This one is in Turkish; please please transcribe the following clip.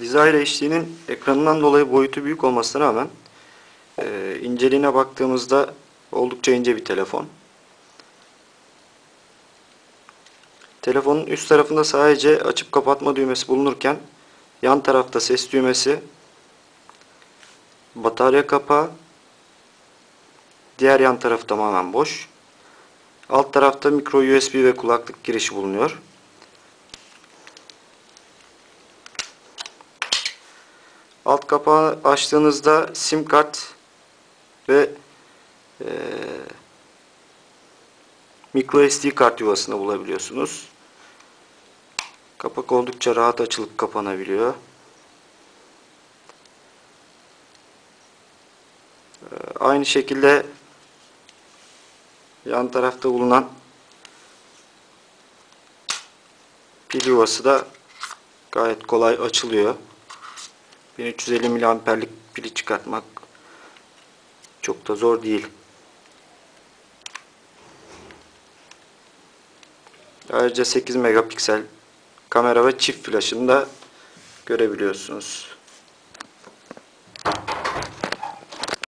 Desire HD'nin ekranından dolayı boyutu büyük olmasına rağmen e, inceliğine baktığımızda oldukça ince bir telefon. Telefonun üst tarafında sadece açıp kapatma düğmesi bulunurken yan tarafta ses düğmesi, batarya kapağı, diğer yan tarafı tamamen boş. Alt tarafta micro USB ve kulaklık girişi bulunuyor. Alt kapağı açtığınızda sim kart ve eee micro SD kart yuvasını bulabiliyorsunuz. Kapak oldukça rahat açılıp kapanabiliyor. Eee, Aynı şekilde yan tarafta bulunan pil yuvası da gayet kolay açılıyor. 1350 miliamperlik pili çıkartmak çok da zor değil. Ayrıca 8 megapiksel kamera ve çift flaşını da görebiliyorsunuz.